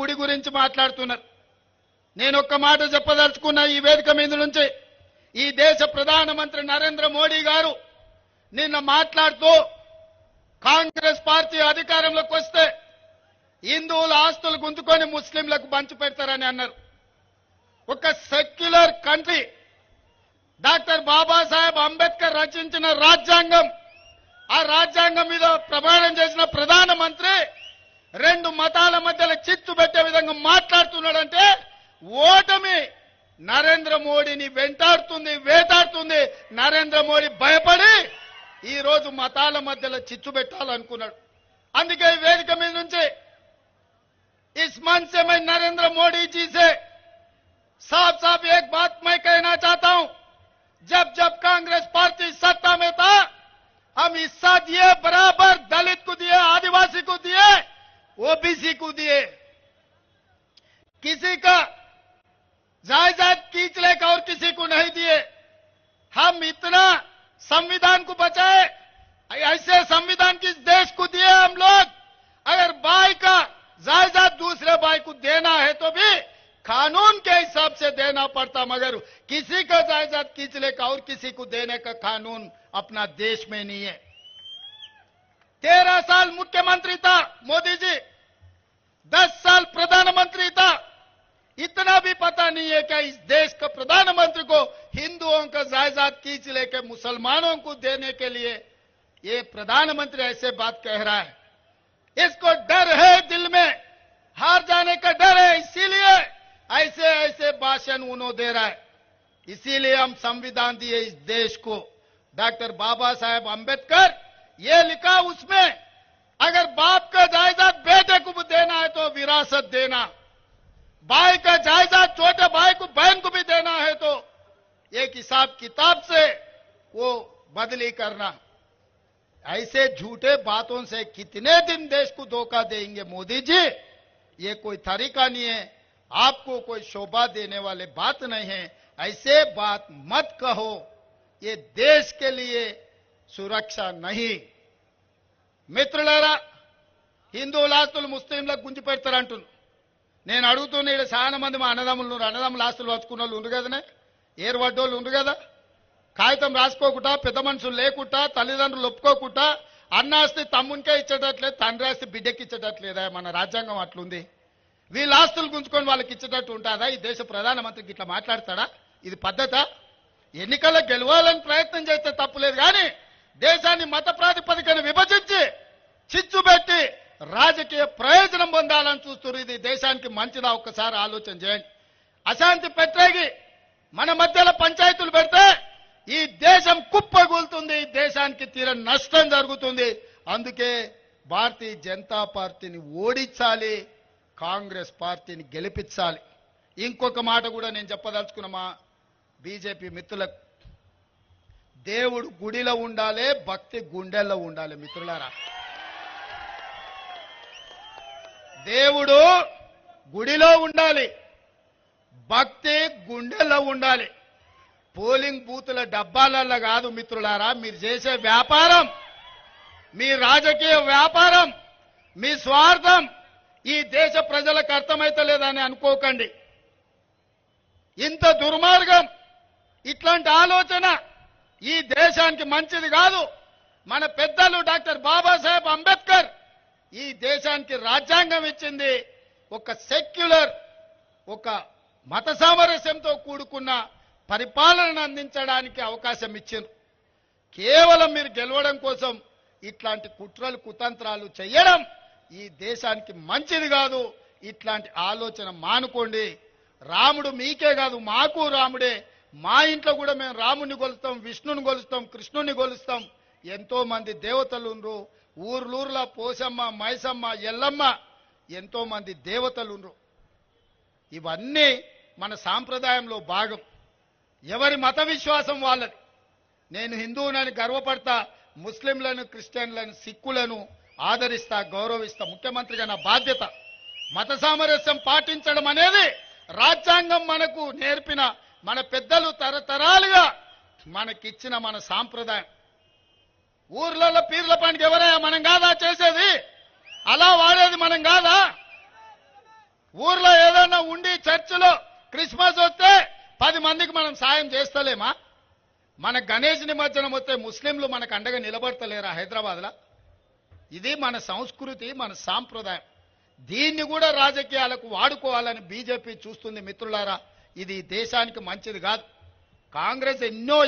గుడి గురించి మాట్లాడుతున్నారు. నేను ఒక్క మాట చెప్పదలుచుకున్న ఈ వేదిక మీద నుంచి ఈ దేశ ప్రధానమంత్రి నరేంద్ర మోడీ గారు నిన్న మాట్లాడుతూ కాంగ్రెస్ పార్టీ అధికారంలోకి వస్తే హిందువుల ఆస్తులు గుంజుకొని ముస్లింలకు పంచి పెడతారని అన్నారు. ఒక secular country. Doctor Babasaheb Ambedkar రచించిన రాజ్యాంగం. ఆ రాజ్యాంగం మీద ప్రమాణం చేసిన ప్రధానమంత్రి రెండు మతాల మధ్యలో చిచ్చు పెట్టే విధంగా మాట్లాడుతున్నాడంటే ఓటమి నరేంద్ర మోడీని వెంటాడుతుంది వేటాడుతుంది. నరేంద్ర మోడీ భయపడి ఈ రోజు మతాల మధ్యలో చిచ్చు పెట్టాలనుకున్నాడు. అందుకే వేదిక మీద నుంచి ఇస్మాన్సేమై నరేంద్ర మోడీ చీసే సాఫ్ సాఫ్ ఏక్ బాత్ మై किसी का जायदाद खींच लेकर और किसी को नहीं दिए। हम इतना संविधान को बचाए, ऐसे संविधान किस देश को दिए हम लोग? अगर बाई का जायदाद दूसरे बाई को देना है तो भी कानून के हिसाब से देना पड़ता, मगर किसी का जायदाद खींच लेकर और किसी को देने का कानून अपना देश में नहीं है। तेरह साल मुख्यमंत्री था मोदी जी, दस साल प्रधानमंत्री नहीं है कि इस देश का प्रधानमंत्री को हिंदुओं का जायदाद खींच लेके, मुसलमानों को देने के लिए ये प्रधानमंत्री ऐसे बात कह रहा है। इसको डर है दिल में, हार जाने का डर है, इसीलिए ऐसे ऐसे भाषण उन्होंने दे रहा है। इसीलिए हम संविधान दिए इस देश को। डॉक्टर बाबा साहेब अंबेडकर, ये लिखा उसमें, अगर बाप का जायदाद बेटे को देना है तो विरासत देना। भाई का जायदाद छोटे भाई को बहन को भी देना है तो एक हिसाब किताब से वो बदली करना ऐसे झूठे बातों से कितने दिन देश को धोखा देंगे मोदी जी ये कोई तरीका नहीं है आपको कोई शोभा देने वाले बात नहीं है ऐसे बात मत कहो ये देश के लिए సురక్ష నహి మిత్రులారా హిందువుల ఆస్తులు ముస్లింలకు గుంజి పెడతారంటున్నారు నేను అడుగుతున్న ఇక్కడ చాలా మంది మా అన్నదమ్ములు ఉన్నారు. అన్నదమ్ముల ఆస్తులు పచ్చుకున్న వాళ్ళు ఉండు కదనే? ఏర్పడ్డోళ్ళు ఉండు కదా? కాగితం రాసుకోకుండా పెద్ద మనుషులు లేకుండా తల్లిదండ్రులు ఒప్పుకోకుండా అన్నాస్తి తమ్మునికే ఇచ్చేటట్లేదు తండ్రి ఆస్తి బిడ్డకి ఇచ్చేటట్లేదా? మన రాజ్యాంగం అట్లుంది. వీళ్ళ ఆస్తులు గుంజుకొని వాళ్ళకి ఇచ్చేటట్టు ఉంటుందా ఈ దేశ ప్రధానమంత్రికి ఇట్లా మాట్లాడతాడా? ఇది పద్ధత? ఎన్నికల్లో గెలవాలని ప్రయత్నం చేస్తే తప్పులేదు కానీ దేశాన్ని మత ప్రాతిపదికను విభజించి చిచ్చు పెట్టి రాజకీయ ప్రయోజనం పొందాలని చూస్తున్నారు. ఇది దేశానికి మంచిదా? ఒక్కసారి ఆలోచన చేయండి. అశాంతి పెట్టేగి మన మధ్యలో పంచాయతీలు పెడితే ఈ దేశం కుప్పగూలుతుంది దేశానికి తీర నష్టం జరుగుతుంది. అందుకే భారతీయ జనతా పార్టీని ఓడించాలి కాంగ్రెస్ పార్టీని గెలిపించాలి. ఇంకొక మాట కూడా నేను చెప్పదలుచుకున్నామా? బీజేపీ మిత్రులకు దేవుడు గుడిలో ఉండాలి భక్తి గుండెల్లో ఉండాలి మిత్రులారా. దేవుడు గుడిలో ఉండాలి. భక్తి గుండెల్లో ఉండాలి. పోలింగ్ బూతుల డబ్బాలల్లో కాదు మిత్రులారా మీరు చేసే వ్యాపారం మీ రాజకీయ వ్యాపారం మీ స్వార్థం ఈ దేశ ప్రజలకు అర్థమైతలేదని అనుకోకండి. ఇంత దుర్మార్గం ఇట్లాంటి ఆలోచన ఈ దేశానికి మంచిది కాదు. మన పెద్దలు డాక్టర్ బాబాసాహెబ్ అంబేద్కర్ ఈ దేశానికి రాజ్యాంగం ఇచ్చింది ఒక సెక్యులర్ ఒక మత సామరస్యంతో కూడుకున్న పరిపాలనను అందించడానికి అవకాశం ఇచ్చింది కేవలం మీరు గెలవడం కోసం ఇట్లాంటి కుట్రలు కుతంత్రాలు చేయడం ఈ దేశానికి మంచిది కాదు. ఇట్లాంటి ఆలోచన మానుకోండి. రాముడు మీకే కాదు మాకు రాముడే. మా ఇంట్లో కూడా మేము రాముని కొలుస్తాం విష్ణుని కొలుస్తాం కృష్ణుని కొలుస్తాం. ఎంతో మంది దేవతలు ఊర్లూర్ల పోసమ్మ మైసమ్మ ఎల్లమ్మ ఎంతో మంది దేవతలుండ్రు. ఇవన్నీ మన సాంప్రదాయంలో భాగం. ఎవరి మత విశ్వాసం వాళ్ళది. నేను హిందువునని గర్వపడతా ముస్లింలను క్రిస్టియన్లను సిక్కులను ఆదరిస్తా గౌరవిస్తా. ముఖ్యమంత్రిగా నా బాధ్యత. మత సామరస్యం పాటించడం అనేది రాజ్యాంగం మనకు నేర్పిన మన పెద్దలు తరతరాలుగా మనకిచ్చిన మన సాంప్రదాయం. ఊర్లలో పీర్ల పండుగ ఎవరయ్యా మనం కాదా చేసేది? అలా వాడేది మనం కాదా? ఊర్లో ఏదైనా ఉండి చర్చిలో క్రిస్మస్ వస్తే పది మందికి మనం సాయం చేస్తలేమా? మన గణేష్ నిమజ్జనం వస్తే ముస్లింలు మనకు అండగా నిలబడతలేరా హైదరాబాద్లో? ఇది మన సంస్కృతి మన సాంప్రదాయం. దీన్ని కూడా రాజకీయాలకు వాడుకోవాలని బీజేపీ చూస్తుంది మిత్రులారా. ఇది దేశానికి మంచిది కాదు. కాంగ్రెస్ ఎన్నో